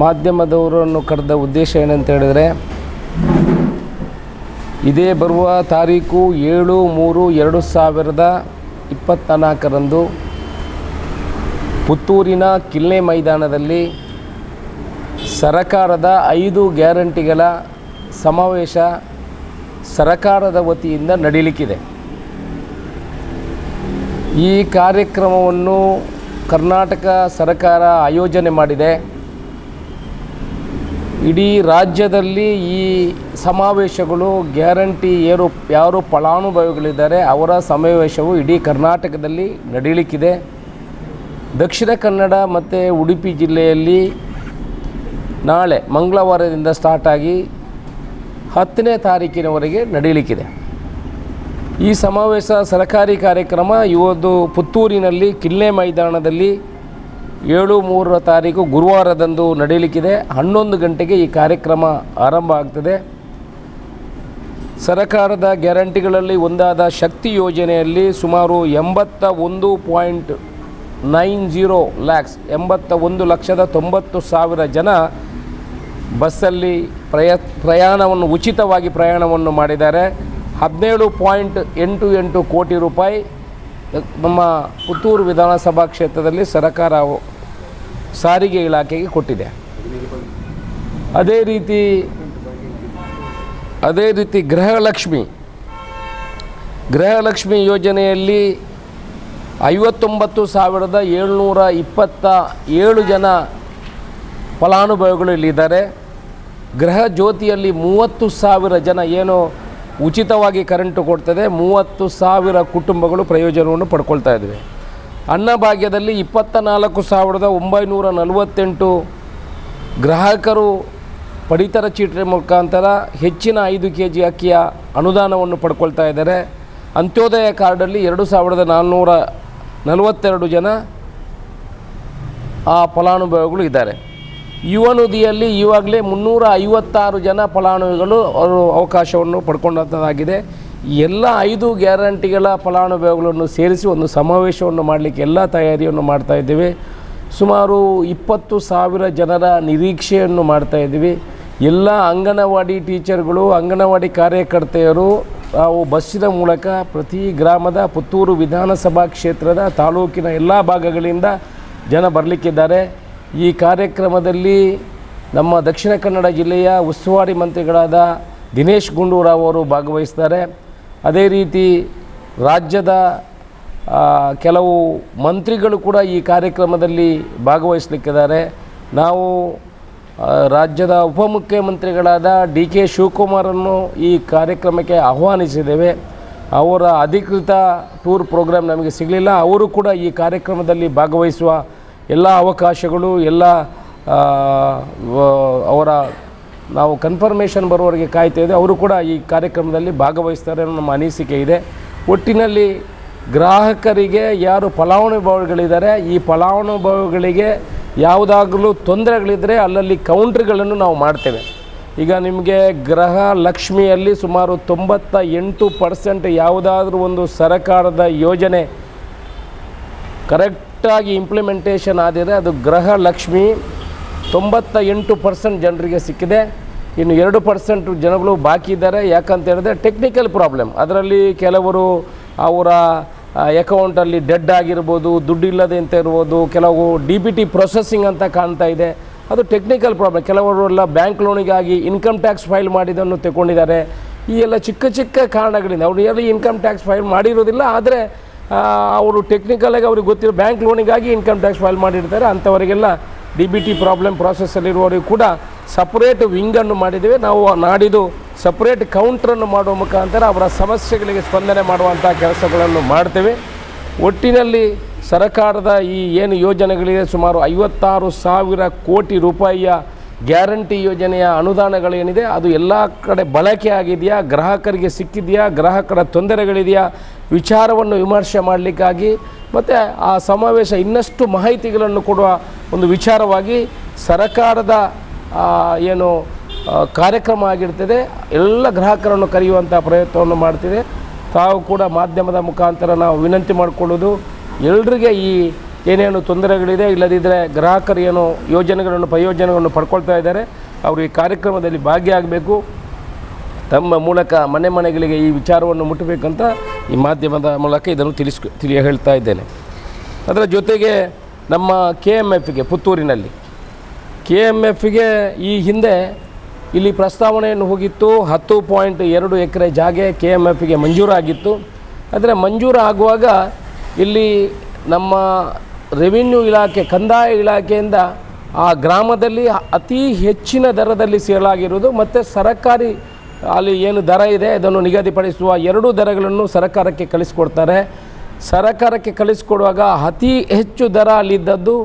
ಮಾಧ್ಯಮದವರನ್ನು ಕರೆದ ಉದ್ದೇಶ ಏನಂತ ಹೇಳಿದರೆ, ಇದೇ ಬರುವ ತಾರೀಕು ಏಳು ಮೂರು ಎರಡು ಸಾವಿರದ ಇಪ್ಪತ್ತ್ನಾಲ್ಕರಂದು ಪುತ್ತೂರಿನ ಕಿಲ್ಲೆ ಮೈದಾನದಲ್ಲಿ ಸರಕಾರದ ಐದು ಗ್ಯಾರಂಟಿಗಳ ಸಮಾವೇಶ ಸರಕಾರದ ವತಿಯಿಂದ ನಡೀಲಿಕ್ಕಿದೆ. ಈ ಕಾರ್ಯಕ್ರಮವನ್ನು ಕರ್ನಾಟಕ ಸರ್ಕಾರ ಆಯೋಜನೆ ಮಾಡಿದೆ. ಇಡೀ ರಾಜ್ಯದಲ್ಲಿ ಈ ಸಮಾವೇಶಗಳು ಗ್ಯಾರಂಟಿ ಏರು ಯಾರು ಫಲಾನುಭವಿಗಳಿದ್ದಾರೆ ಅವರ ಸಮಾವೇಶವು ಇಡೀ ಕರ್ನಾಟಕದಲ್ಲಿ ನಡೀಲಿಕ್ಕಿದೆ. ದಕ್ಷಿಣ ಕನ್ನಡ ಮತ್ತು ಉಡುಪಿ ಜಿಲ್ಲೆಯಲ್ಲಿ ನಾಳೆ ಮಂಗಳವಾರದಿಂದ ಸ್ಟಾರ್ಟ್ ಆಗಿ ಹತ್ತನೇ ತಾರೀಕಿನವರೆಗೆ ನಡೀಲಿಕ್ಕಿದೆ. ಈ ಸಮಾವೇಶ ಸರ್ಕಾರಿ ಕಾರ್ಯಕ್ರಮ ಇವತ್ತು ಪುತ್ತೂರಿನಲ್ಲಿ ಕಿಲ್ಲೆ ಮೈದಾನದಲ್ಲಿ ಏಳು ಮೂರರ ತಾರೀಕು ಗುರುವಾರದಂದು ನಡೆಯಲಿಕ್ಕಿದೆ ಹನ್ನೊಂದು ಗಂಟೆಗೆ ಈ ಕಾರ್ಯಕ್ರಮ ಆರಂಭ ಆಗ್ತದೆ. ಸರಕಾರದ ಗ್ಯಾರಂಟಿಗಳಲ್ಲಿ ಒಂದಾದ ಶಕ್ತಿ ಯೋಜನೆಯಲ್ಲಿ ಸುಮಾರು ಎಂಬತ್ತ ಒಂದು ಪಾಯಿಂಟ್ ನೈನ್ ಜೀರೋ ಲ್ಯಾಕ್ಸ್ ಎಂಬತ್ತ ಒಂದು ಲಕ್ಷದ ತೊಂಬತ್ತು ಸಾವಿರ ಜನ ಬಸ್ಸಲ್ಲಿ ಪ್ರಯ, ಪ್ರಯಾಣವನ್ನು, ಉಚಿತವಾಗಿ ಪ್ರಯಾಣವನ್ನು ಮಾಡಿದ್ದಾರೆ. ಹದಿನೇಳು ಪಾಯಿಂಟ್ ಎಂಟು ಎಂಟು ಕೋಟಿ ರೂಪಾಯಿ ನಮ್ಮ ಪುತ್ತೂರು ವಿಧಾನಸಭಾ ಕ್ಷೇತ್ರದಲ್ಲಿ ಸರ್ಕಾರ ಸಾರಿಗೆ ಇಲಾಖೆಗೆ ಕೊಟ್ಟಿದೆ. ಅದೇ ರೀತಿ ಅದೇ ರೀತಿ ಗೃಹಲಕ್ಷ್ಮಿ ಗೃಹಲಕ್ಷ್ಮಿ ಯೋಜನೆಯಲ್ಲಿ ಐವತ್ತೊಂಬತ್ತು ಸಾವಿರದ ಏಳ್ನೂರ ಇಪ್ಪತ್ತ ಏಳು ಜನ ಫಲಾನುಭವಿಗಳು ಇಲ್ಲಿದ್ದಾರೆ. ಗೃಹ ಜ್ಯೋತಿಯಲ್ಲಿ ಮೂವತ್ತು ಸಾವಿರ ಜನ ಏನು ಉಚಿತವಾಗಿ ಕರೆಂಟು ಕೊಡ್ತದೆ, ಮೂವತ್ತು ಸಾವಿರ ಕುಟುಂಬಗಳು ಪ್ರಯೋಜನವನ್ನು ಪಡ್ಕೊಳ್ತಾ ಇದ್ವಿ. ಅನ್ನಭಾಗ್ಯದಲ್ಲಿ ಇಪ್ಪತ್ತ ನಾಲ್ಕು ಸಾವಿರದ ಒಂಬೈನೂರ ನಲವತ್ತೆಂಟು ಗ್ರಾಹಕರು ಪಡಿತರ ಚೀಟಿ ಮುಖಾಂತರ ಹೆಚ್ಚಿನ ಐದು ಕೆ ಜಿ ಅಕ್ಕಿಯ ಅನುದಾನವನ್ನು ಪಡ್ಕೊಳ್ತಾ ಇದ್ದಾರೆ. ಅಂತ್ಯೋದಯ ಕಾರ್ಡಲ್ಲಿ ಎರಡು ಸಾವಿರದ ನಾನ್ನೂರ ನಲವತ್ತೆರಡು ಜನ ಆ ಫಲಾನುಭವಿಗಳು ಇದ್ದಾರೆ. ಯುವ ನಿಧಿಯಲ್ಲಿ ಈವಾಗಲೇ ಮುನ್ನೂರ ಐವತ್ತಾರು ಜನ ಫಲಾನುಭವಿಗಳು ಅವರು ಅವಕಾಶವನ್ನು ಪಡ್ಕೊಂಡಂಥದ್ದಾಗಿದೆ ಎಲ್ಲ ಐದು ಗ್ಯಾರಂಟಿಗಳ ಫಲಾನುಭವಿಗಳನ್ನು ಸೇರಿಸಿ ಒಂದು ಸಮಾವೇಶವನ್ನು ಮಾಡಲಿಕ್ಕೆ ಎಲ್ಲ ತಯಾರಿಯನ್ನು ಮಾಡ್ತಾ ಇದ್ದೇವೆ. ಸುಮಾರು ಇಪ್ಪತ್ತು ಸಾವಿರ ಜನರ ನಿರೀಕ್ಷೆಯನ್ನು ಮಾಡ್ತಾ ಇದ್ದೀವಿ. ಎಲ್ಲ ಅಂಗನವಾಡಿ ಟೀಚರ್ಗಳು, ಅಂಗನವಾಡಿ ಕಾರ್ಯಕರ್ತೆಯರು ನಾವು ಬಸ್ಸಿನ ಮೂಲಕ ಪ್ರತಿ ಗ್ರಾಮದ ಪುತ್ತೂರು ವಿಧಾನಸಭಾ ಕ್ಷೇತ್ರದ ತಾಲೂಕಿನ ಎಲ್ಲ ಭಾಗಗಳಿಂದ ಜನ ಬರಲಿಕ್ಕಿದ್ದಾರೆ. ಈ ಕಾರ್ಯಕ್ರಮದಲ್ಲಿ ನಮ್ಮ ದಕ್ಷಿಣ ಕನ್ನಡ ಜಿಲ್ಲೆಯ ಉಸ್ತುವಾರಿ ಮಂತ್ರಿಗಳಾದ ದಿನೇಶ್ ಗುಂಡೂರಾವ್ ಅವರು ಭಾಗವಹಿಸ್ತಾರೆ. ಅದೇ ರೀತಿ ರಾಜ್ಯದ ಕೆಲವು ಮಂತ್ರಿಗಳು ಕೂಡ ಈ ಕಾರ್ಯಕ್ರಮದಲ್ಲಿ ಭಾಗವಹಿಸಲಿಕ್ಕಿದ್ದಾರೆ. ನಾವು ರಾಜ್ಯದ ಉಪಮುಖ್ಯಮಂತ್ರಿಗಳಾದ ಡಿ ಕೆ ಶಿವಕುಮಾರನ್ನು ಈ ಕಾರ್ಯಕ್ರಮಕ್ಕೆ ಆಹ್ವಾನಿಸಿದ್ದೇವೆ. ಅವರ ಅಧಿಕೃತ ಟೂರ್ ಪ್ರೋಗ್ರಾಮ್ ನಮಗೆ ಸಿಗಲಿಲ್ಲ. ಅವರು ಕೂಡ ಈ ಕಾರ್ಯಕ್ರಮದಲ್ಲಿ ಭಾಗವಹಿಸುವ ಎಲ್ಲ ಅವಕಾಶಗಳು, ಎಲ್ಲ ಅವರ ನಾವು ಕನ್ಫರ್ಮೇಷನ್ ಬರೋವರೆಗೆ ಕಾಯ್ತಾ ಇದೆ ಅವರು ಕೂಡ ಈ ಕಾರ್ಯಕ್ರಮದಲ್ಲಿ ಭಾಗವಹಿಸ್ತಾರೆ ಅನ್ನೋ ನಮ್ಮ ಅನಿಸಿಕೆ ಇದೆ. ಒಟ್ಟಿನಲ್ಲಿ ಗ್ರಾಹಕರಿಗೆ ಯಾರು ಫಲಾನುಭವಿಗಳಿದ್ದಾರೆ, ಈ ಫಲಾನುಭವಿಗಳಿಗೆ ಯಾವುದಾಗಲೂ ತೊಂದರೆಗಳಿದ್ದರೆ ಅಲ್ಲಲ್ಲಿ ಕೌಂಟ್ರ್ಗಳನ್ನು ನಾವು ಮಾಡ್ತೇವೆ. ಈಗ ನಿಮಗೆ ಗ್ರಹ ಲಕ್ಷ್ಮಿಯಲ್ಲಿ ಸುಮಾರು ತೊಂಬತ್ತ ಎಂಟು ಪರ್ಸೆಂಟ್ ಯಾವುದಾದ್ರೂ ಒಂದು ಸರಕಾರದ ಯೋಜನೆ ಕರೆಕ್ಟಾಗಿ ಇಂಪ್ಲಿಮೆಂಟೇಷನ್ ಆದರೆ ಅದು ಗ್ರಹ ಲಕ್ಷ್ಮಿ ತೊಂಬತ್ತ ಎಂಟು ಪರ್ಸೆಂಟ್ ಜನರಿಗೆ ಸಿಕ್ಕಿದೆ. ಇನ್ನು ಎರಡು ಪರ್ಸೆಂಟ್ ಜನಗಳು ಬಾಕಿ ಇದ್ದಾರೆ. ಯಾಕಂತ ಹೇಳಿದ್ರೆ ಟೆಕ್ನಿಕಲ್ ಪ್ರಾಬ್ಲಮ್. ಅದರಲ್ಲಿ ಕೆಲವರು ಅವರ ಅಕೌಂಟಲ್ಲಿ ಡೆಡ್ ಆಗಿರ್ಬೋದು ದುಡ್ಡು ಇಲ್ಲದೆ ಅಂತ ಇರ್ಬೋದು, ಕೆಲವು ಡಿ ಬಿ ಟಿ ಪ್ರೊಸೆಸಿಂಗ್ ಅಂತ ಕಾಣ್ತಾ ಇದೆ. ಅದು ಟೆಕ್ನಿಕಲ್ ಪ್ರಾಬ್ಲಮ್. ಕೆಲವರು ಎಲ್ಲ ಬ್ಯಾಂಕ್ ಲೋನಿಗಾಗಿ ಇನ್ಕಮ್ ಟ್ಯಾಕ್ಸ್ ಫೈಲ್ ಮಾಡಿದ್ದನ್ನು ತಗೊಂಡಿದ್ದಾರೆ ಈ ಎಲ್ಲ ಚಿಕ್ಕ ಚಿಕ್ಕ ಕಾರಣಗಳಿಂದ ಅವರು ಎಲ್ಲಿ ಇನ್ಕಮ್ ಟ್ಯಾಕ್ಸ್ ಫೈಲ್ ಮಾಡಿರೋದಿಲ್ಲ, ಆದರೆ ಅವರು ಟೆಕ್ನಿಕಲಾಗಿ ಅವ್ರಿಗೆ ಗೊತ್ತಿರೋ ಬ್ಯಾಂಕ್ ಲೋನಿಗಾಗಿ ಇನ್ಕಮ್ ಟ್ಯಾಕ್ಸ್ ಫೈಲ್ ಮಾಡಿರ್ತಾರೆ. ಅಂಥವರಿಗೆಲ್ಲ ಡಿ ಬಿ ಟಿ ಪ್ರಾಬ್ಲಮ್ ಪ್ರಾಸೆಸ್ಸಲ್ಲಿರುವವರಿಗೂ ಕೂಡ ಸಪ್ರೇಟ್ ವಿಂಗನ್ನು ಮಾಡಿದ್ದೇವೆ. ನಾವು ನಾಡಿದ್ದು ಸಪ್ರೇಟ್ ಕೌಂಟ್ರನ್ನು ಮಾಡುವ ಮುಖಾಂತರ ಅವರ ಸಮಸ್ಯೆಗಳಿಗೆ ಸ್ಪಂದನೆ ಮಾಡುವಂಥ ಕೆಲಸಗಳನ್ನು ಮಾಡ್ತೇವೆ. ಒಟ್ಟಿನಲ್ಲಿ ಸರ್ಕಾರದ ಈ ಏನು ಯೋಜನೆಗಳಿದೆ, ಸುಮಾರು ಐವತ್ತಾರು ಸಾವಿರ ಕೋಟಿ ರೂಪಾಯಿಯ ಗ್ಯಾರಂಟಿ ಯೋಜನೆಯ ಅನುದಾನಗಳೇನಿದೆ, ಅದು ಎಲ್ಲ ಕಡೆ ಬಳಕೆ ಆಗಿದೆಯಾ, ಗ್ರಾಹಕರಿಗೆ ಸಿಕ್ಕಿದೆಯಾ, ಗ್ರಾಹಕರ ತೊಂದರೆಗಳಿದೆಯಾ, ವಿಚಾರವನ್ನು ವಿಮರ್ಶೆ ಮಾಡಲಿಕ್ಕಾಗಿ, ಮತ್ತು ಆ ಸಮಾವೇಶ ಇನ್ನಷ್ಟು ಮಾಹಿತಿಗಳನ್ನು ಕೊಡುವ ಒಂದು ವಿಚಾರವಾಗಿ ಸರಕಾರದ ಏನು ಕಾರ್ಯಕ್ರಮ ಆಗಿರ್ತದೆ, ಎಲ್ಲ ಗ್ರಾಹಕರನ್ನು ಕರೆಯುವಂಥ ಪ್ರಯತ್ನವನ್ನು ಮಾಡ್ತಿದೆ. ತಾವು ಕೂಡ ಮಾಧ್ಯಮದ ಮುಖಾಂತರ ನಾವು ವಿನಂತಿ ಮಾಡಿಕೊಳ್ಳೋದು ಎಲ್ರಿಗೆ ಈ ಏನೇನು ತೊಂದರೆಗಳಿದೆ ಇಲ್ಲದಿದ್ದರೆ ಗ್ರಾಹಕರು ಏನು ಯೋಜನೆಗಳನ್ನು, ಪ್ರಯೋಜನಗಳನ್ನು ಪಡ್ಕೊಳ್ತಾ ಇದ್ದಾರೆ, ಅವರು ಈ ಕಾರ್ಯಕ್ರಮದಲ್ಲಿ ಭಾಗಿಯಾಗಬೇಕು. ತಮ್ಮ ಮೂಲಕ ಮನೆ ಮನೆಗಳಿಗೆ ಈ ವಿಚಾರವನ್ನು ಮುಟ್ಟಬೇಕಂತ ಈ ಮಾಧ್ಯಮದ ಮೂಲಕ ಇದನ್ನು ತಿಳಿಸ್ ತಿಳಿ ಹೇಳ್ತಾ ಇದ್ದೇನೆ. ಅದರ ಜೊತೆಗೆ ನಮ್ಮ ಕೆ ಎಂ ಎಫ್ಗೆ ಪುತ್ತೂರಿನಲ್ಲಿ. ಕೆ ಎಂ ಎಫ್ಗೆ ಈ ಹಿಂದೆ ಇಲ್ಲಿ ಪ್ರಸ್ತಾವನೆಯನ್ನು ಹೋಗಿತ್ತು, ಹತ್ತು ಪಾಯಿಂಟ್ ಎರಡು ಎಕರೆ ಜಾಗೆ ಕೆ ಎಂ ಎಫ್ಗೆ ಮಂಜೂರಾಗಿತ್ತು. ಆದರೆ ಮಂಜೂರು ಆಗುವಾಗ ಇಲ್ಲಿ ನಮ್ಮ ರೆವಿನ್ಯೂ ಇಲಾಖೆ, ಕಂದಾಯ ಇಲಾಖೆಯಿಂದ ಆ ಗ್ರಾಮದಲ್ಲಿ ಅತಿ ಹೆಚ್ಚಿನ ದರದಲ್ಲಿ ಸೇಲಾಗಿರುವುದು ಮತ್ತು ಸರಕಾರಿ ಅಲ್ಲಿ ಏನು ದರ ಇದೆ, ಅದನ್ನು ನಿಗದಿಪಡಿಸುವ ಎರಡೂ ದರಗಳನ್ನು ಸರ್ಕಾರಕ್ಕೆ ಕಳಿಸ್ಕೊಡ್ತಾರೆ. ಸರಕಾರಕ್ಕೆ ಕಳಿಸ್ಕೊಡುವಾಗ ಅತಿ ಹೆಚ್ಚು ದರ ಅಲ್ಲಿದ್ದದ್ದು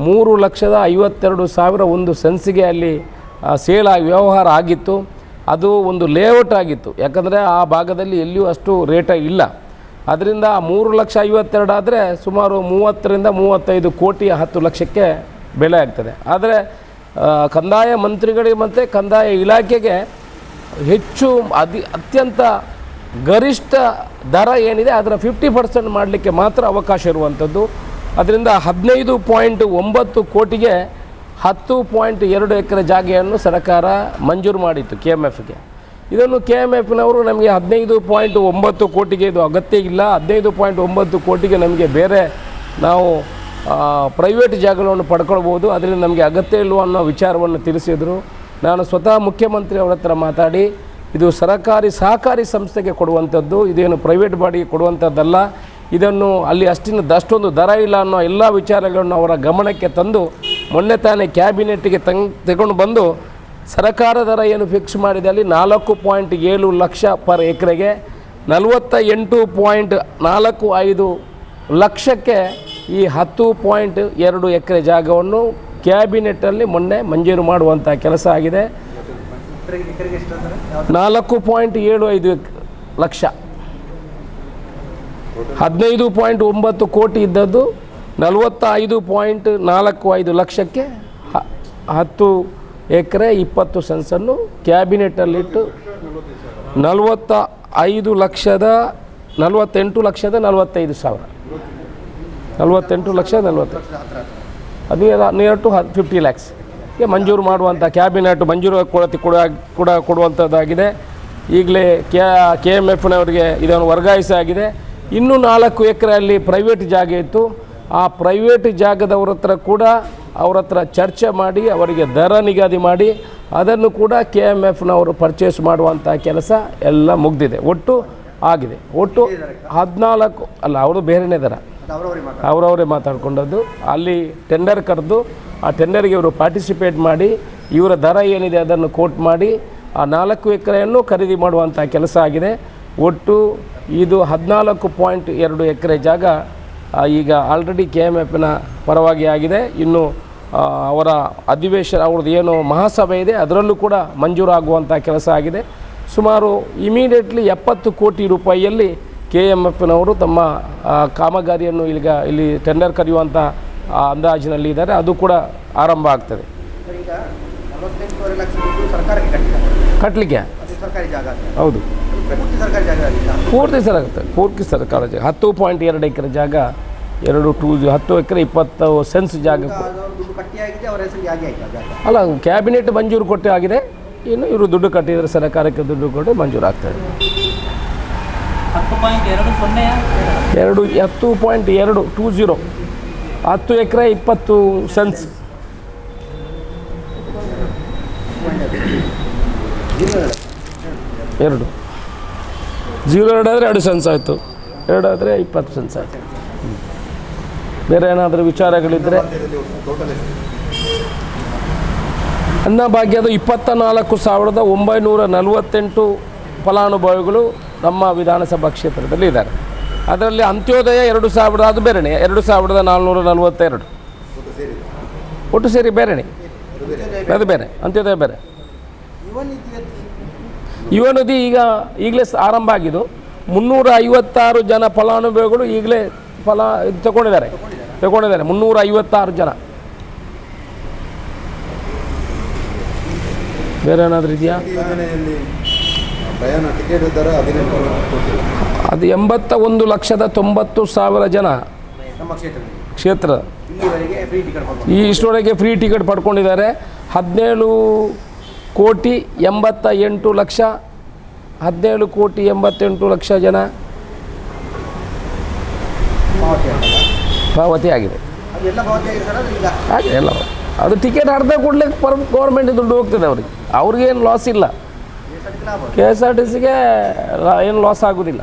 ಮೂರು ಲಕ್ಷದ ಐವತ್ತೆರಡು ಸಾವಿರ ಒಂದು ಸೆನ್ಸಿಗೆ ಅಲ್ಲಿ ಸೇಲ್ ವ್ಯವಹಾರ ಆಗಿತ್ತು. ಅದು ಒಂದು ಲೇಔಟ್ ಆಗಿತ್ತು. ಯಾಕಂದರೆ ಆ ಭಾಗದಲ್ಲಿ ಎಲ್ಲಿಯೂ ಅಷ್ಟು ರೇಟ ಇಲ್ಲ. ಅದರಿಂದ ಮೂರು ಲಕ್ಷ ಐವತ್ತೆರಡು ಆದರೆ ಸುಮಾರು ಮೂವತ್ತರಿಂದ ಮೂವತ್ತೈದು ಕೋಟಿ ಹತ್ತು ಲಕ್ಷಕ್ಕೆ ಬೆಲೆ ಆಗ್ತದೆ. ಆದರೆ ಕಂದಾಯ ಮಂತ್ರಿಗಳಿಗೆ ಮತ್ತು ಕಂದಾಯ ಇಲಾಖೆಗೆ ಹೆಚ್ಚು ಅತಿ, ಅತ್ಯಂತ ಗರಿಷ್ಠ ದರ ಏನಿದೆ ಅದರ ಫಿಫ್ಟಿ ಪರ್ಸೆಂಟ್ ಮಾಡಲಿಕ್ಕೆ ಮಾತ್ರ ಅವಕಾಶ ಇರುವಂಥದ್ದು ಅದರಿಂದ ಹದಿನೈದು ಪಾಯಿಂಟ್ ಒಂಬತ್ತು ಕೋಟಿಗೆ ಹತ್ತು ಪಾಯಿಂಟ್ ಎರಡು ಎಕರೆ ಜಾಗೆಯನ್ನು ಸರ್ಕಾರ ಮಂಜೂರು ಮಾಡಿತ್ತು ಕೆ ಎಂ ಎಫ್ಗೆ ಇದನ್ನು ಕೆ ಎಂ ಎಫ್ನವರು ನಮಗೆ ಹದಿನೈದು ಪಾಯಿಂಟ್ ಒಂಬತ್ತು ಕೋಟಿಗೆ ಇದು ಅಗತ್ಯ ಇಲ್ಲ. ಹದಿನೈದು ಪಾಯಿಂಟ್ ಒಂಬತ್ತು ಕೋಟಿಗೆ ನಮಗೆ ಬೇರೆ ನಾವು ಪ್ರೈವೇಟ್ ಜಾಗಗಳನ್ನು ಪಡ್ಕೊಳ್ಬೋದು. ಅದರಿಂದ ನಮಗೆ ಅಗತ್ಯ ಇಲ್ವೋ ಅನ್ನೋ ವಿಚಾರವನ್ನು ತಿಳಿಸಿದರು. ನಾನು ಸ್ವತಃ ಮುಖ್ಯಮಂತ್ರಿ ಅವರ ಹತ್ರ ಮಾತಾಡಿ, ಇದು ಸರಕಾರಿ ಸಹಕಾರಿ ಸಂಸ್ಥೆಗೆ ಕೊಡುವಂಥದ್ದು, ಇದೇನು ಪ್ರೈವೇಟ್ ಬಾಡಿಗೆ ಕೊಡುವಂಥದ್ದಲ್ಲ. ಇದನ್ನು ಅಲ್ಲಿ ಅಷ್ಟಿನ ಅಷ್ಟೊಂದು ದರ ಇಲ್ಲ ಅನ್ನೋ ಎಲ್ಲ ವಿಚಾರಗಳನ್ನು ಅವರ ಗಮನಕ್ಕೆ ತಂದು, ಮೊನ್ನೆ ತಾನೇ ಕ್ಯಾಬಿನೆಟ್ಗೆ ತಂಗ್, ತಗೊಂಡು ಬಂದು ಸರಕಾರ ದರ ಏನು ಫಿಕ್ಸ್ ಮಾಡಿದೆ. ಅಲ್ಲಿ ನಾಲ್ಕು ಪಾಯಿಂಟ್ ಏಳು ಲಕ್ಷ ಪರ್ ಎಕರೆಗೆ ನಲವತ್ತ ಎಂಟು ಪಾಯಿಂಟ್ ನಾಲ್ಕು ಐದು ಲಕ್ಷಕ್ಕೆ ಈ ಹತ್ತು ಪಾಯಿಂಟ್ ಎರಡು ಎಕರೆ ಜಾಗವನ್ನು ಕ್ಯಾಬಿನೆಟ್ಟಲ್ಲಿ ಮೊನ್ನೆ ಮಂಜೂರು ಮಾಡುವಂಥ ಕೆಲಸ ಆಗಿದೆ. ನಾಲ್ಕು ಪಾಯಿಂಟ್ ಏಳು ಐದು ಲಕ್ಷ. ಹದಿನೈದು ಪಾಯಿಂಟ್ ಒಂಬತ್ತು ಕೋಟಿ ಇದ್ದದ್ದು ನಲವತ್ತ ಐದು ಪಾಯಿಂಟ್ ನಾಲ್ಕು ಐದು ಲಕ್ಷಕ್ಕೆ ಹತ್ತು ಎಕರೆ ಇಪ್ಪತ್ತು ಸೆನ್ಸನ್ನು ಕ್ಯಾಬಿನೆಟ್ಟಲ್ಲಿಟ್ಟು ನಲವತ್ತ ಐದು ಲಕ್ಷದ ನಲವತ್ತೆಂಟು ಲಕ್ಷದ ನಲವತ್ತೈದು ಸಾವಿರ. ನಲವತ್ತೆಂಟು ಲಕ್ಷ ನಲವತ್ತೈದು ಅದು ನಿಯರ್ ಟು ಫಿಫ್ಟಿ ಲ್ಯಾಕ್ಸ್ಗೆ ಮಂಜೂರು ಮಾಡುವಂಥ ಕ್ಯಾಬಿನೆಟ್ ಮಂಜೂರು ಕೊಡತಿ ಕೊಡ ಕೂಡ ಕೊಡುವಂಥದ್ದಾಗಿದೆ ಈಗಲೇ ಕೆ ಕೆ ಎಂ ಎಫ್ನವರಿಗೆ ಇದನ್ನು ವರ್ಗಾಯಿಸಾಗಿದೆ ಇನ್ನೂ ನಾಲ್ಕು ಎಕರೆಯಲ್ಲಿ ಪ್ರೈವೇಟ್ ಜಾಗ ಇತ್ತು. ಆ ಪ್ರೈವೇಟ್ ಜಾಗದವ್ರ ಹತ್ರ ಕೂಡ ಅವ್ರ ಹತ್ರ ಚರ್ಚೆ ಮಾಡಿ, ಅವರಿಗೆ ದರ ನಿಗದಿ ಮಾಡಿ, ಅದನ್ನು ಕೂಡ ಕೆ ಎಂ ಎಫ್ನವರು ಪರ್ಚೇಸ್ ಮಾಡುವಂಥ ಕೆಲಸ ಎಲ್ಲ ಮುಗ್ದಿದೆ. ಒಟ್ಟು ಆಗಿದೆ. ಒಟ್ಟು ಹದಿನಾಲ್ಕು, ಅಲ್ಲ ಅವರು ಬೇರೆನೇ ದರ. ಅವರವರೇ ಮಾತಾಡ್ಕೊಂಡದ್ದು. ಅಲ್ಲಿ ಟೆಂಡರ್ ಕರೆದು, ಆ ಟೆಂಡರ್ಗೆ ಇವರು ಪಾರ್ಟಿಸಿಪೇಟ್ ಮಾಡಿ, ಇವರ ದರ ಏನಿದೆ ಅದನ್ನು ಕೋಟ್ ಮಾಡಿ, ಆ ನಾಲ್ಕು ಎಕರೆಯನ್ನು ಖರೀದಿ ಮಾಡುವಂಥ ಕೆಲಸ ಆಗಿದೆ. ಒಟ್ಟು ಇದು ಹದಿನಾಲ್ಕು ಪಾಯಿಂಟ್ ಎರಡು ಎಕರೆ ಜಾಗ ಈಗ ಆಲ್ರೆಡಿ ಕೆ ಎಂ ಎಫ್ನ ಪರವಾಗಿ ಆಗಿದೆ. ಇನ್ನು ಅವರ ಅಧಿವೇಶನ ಅವ್ರದ್ದು ಏನು ಮಹಾಸಭೆ ಇದೆ ಅದರಲ್ಲೂ ಕೂಡ ಮಂಜೂರಾಗುವಂಥ ಕೆಲಸ ಆಗಿದೆ. ಸುಮಾರು ಇಮಿಡಿಯೇಟ್ಲಿ ಎಪ್ಪತ್ತು ಕೋಟಿ ರೂಪಾಯಿಯಲ್ಲಿ ಕೆ ಎಂ ಎಫ್ನವರು ತಮ್ಮ ಕಾಮಗಾರಿಯನ್ನು ಈಗ ಇಲ್ಲಿ ಟೆಂಡರ್ ಕರೆಯುವಂಥ ಅಂದಾಜಿನಲ್ಲಿ ಇದ್ದಾರೆ. ಅದು ಕೂಡ ಆರಂಭ ಆಗ್ತದೆ. ಕಟ್ಟಲಿಕ್ಕೆ ಹೌದು. ಪೂರ್ತಿ ಸರ್ ಆಗುತ್ತೆ ಪೂರ್ತಿ ಸರ್ಕಾರ ಜಾಗ ಹತ್ತು ಪಾಯಿಂಟ್ ಎರಡು ಎಕರೆ ಜಾಗ ಎರಡು ಟೂ ಹತ್ತು ಎಕರೆ ಇಪ್ಪತ್ತು ಸೆನ್ಸ್ ಜಾಗ ಅಲ್ಲ ಕ್ಯಾಬಿನೆಟ್ ಮಂಜೂರು ಕೊಟ್ಟೆ ಆಗಿದೆ. ಇನ್ನು ಇವರು ದುಡ್ಡು ಕಟ್ಟಿದರೆ ಸರ್ಕಾರಕ್ಕೆ ದುಡ್ಡು ಕೊಟ್ಟು ಮಂಜೂರು ಆಗ್ತದೆ ಎರಡು ಹತ್ತು ಪಾಯಿಂಟ್ ಎರಡು ಟೂ ಝೀರೋ ಹತ್ತು ಎಕರೆ ಇಪ್ಪತ್ತು ಸೆನ್ಸ್ ಎರಡು. ಜೀರೋ ಎರಡು ಆದರೆ ಎರಡು ಸೆನ್ಸ್ ಆಯಿತು. ಎರಡು ಆದರೆ ಇಪ್ಪತ್ತು ಸೆನ್ಸ್ ಆಯಿತು. ಬೇರೆ ಏನಾದರೂ ವಿಚಾರಗಳಿದ್ದರೆ ಅನ್ನಭಾಗ್ಯದ ಇಪ್ಪತ್ತ ನಾಲ್ಕು ಸಾವಿರದ ಒಂಬೈನೂರ ನಲವತ್ತೆಂಟು ಫಲಾನುಭವಿಗಳು ನಮ್ಮ ವಿಧಾನಸಭಾ ಕ್ಷೇತ್ರದಲ್ಲಿ ಇದ್ದಾರೆ. ಅದರಲ್ಲಿ ಅಂತ್ಯೋದಯ ಎರಡು ಸಾವಿರದ, ಅದು ಬೇರೆಣೆ ಎರಡು ಸಾವಿರದ ನಾಲ್ನೂರ ನಲವತ್ತೆರಡು. ಒಟ್ಟು ಸೇರಿ ಬೇರೆಣೆ ಅದು ಬೇರೆ, ಅಂತ್ಯೋದಯ ಬೇರೆ. ಯುವ ನದಿ ಈಗ ಈಗಲೇ ಆರಂಭ ಆಗಿದ್ದು ಮುನ್ನೂರ ಐವತ್ತಾರು ಜನ ಫಲಾನುಭವಿಗಳು ಈಗಲೇ ಫಲ ತಗೊಂಡಿದ್ದಾರೆ ತಗೊಂಡಿದ್ದಾರೆ. ಮುನ್ನೂರ ಐವತ್ತಾರು ಜನ. ಬೇರೆ ಏನಾದರೂ ಇದೆಯಾ? ಅದು ಎಂಬತ್ತ ಒಂದು ಲಕ್ಷದ ತೊಂಬತ್ತು ಸಾವಿರ ಜನ ಕ್ಷೇತ್ರ. ಈ ಇಷ್ಟರವರೆಗೆ ಫ್ರೀ ಟಿಕೆಟ್ ಪಡ್ಕೊಂಡಿದ್ದಾರೆ. ಹದಿನೇಳು ಕೋಟಿ ಎಂಬತ್ತ ಎಂಟು ಲಕ್ಷ, ಹದಿನೇಳು ಕೋಟಿ ಎಂಬತ್ತೆಂಟು ಲಕ್ಷ ಜನ ಪಾವತಿ ಆಗಿದೆ. ಎಲ್ಲ. ಅದು ಟಿಕೆಟ್ ಅರ್ಧ ಕೂಡಲೇ ಪರ್ ಗೌರ್ಮೆಂಟ್ ದುಡ್ಡು ಹೋಗ್ತದೆ ಅವ್ರಿಗೆ. ಅವ್ರಿಗೇನು ಲಾಸ್ ಇಲ್ಲ. ಕೆ ಎಸ್ ಆರ್ ಟಿ ಸಿಗೆ ಏನು ಲಾಸ್ ಆಗೋದಿಲ್ಲ.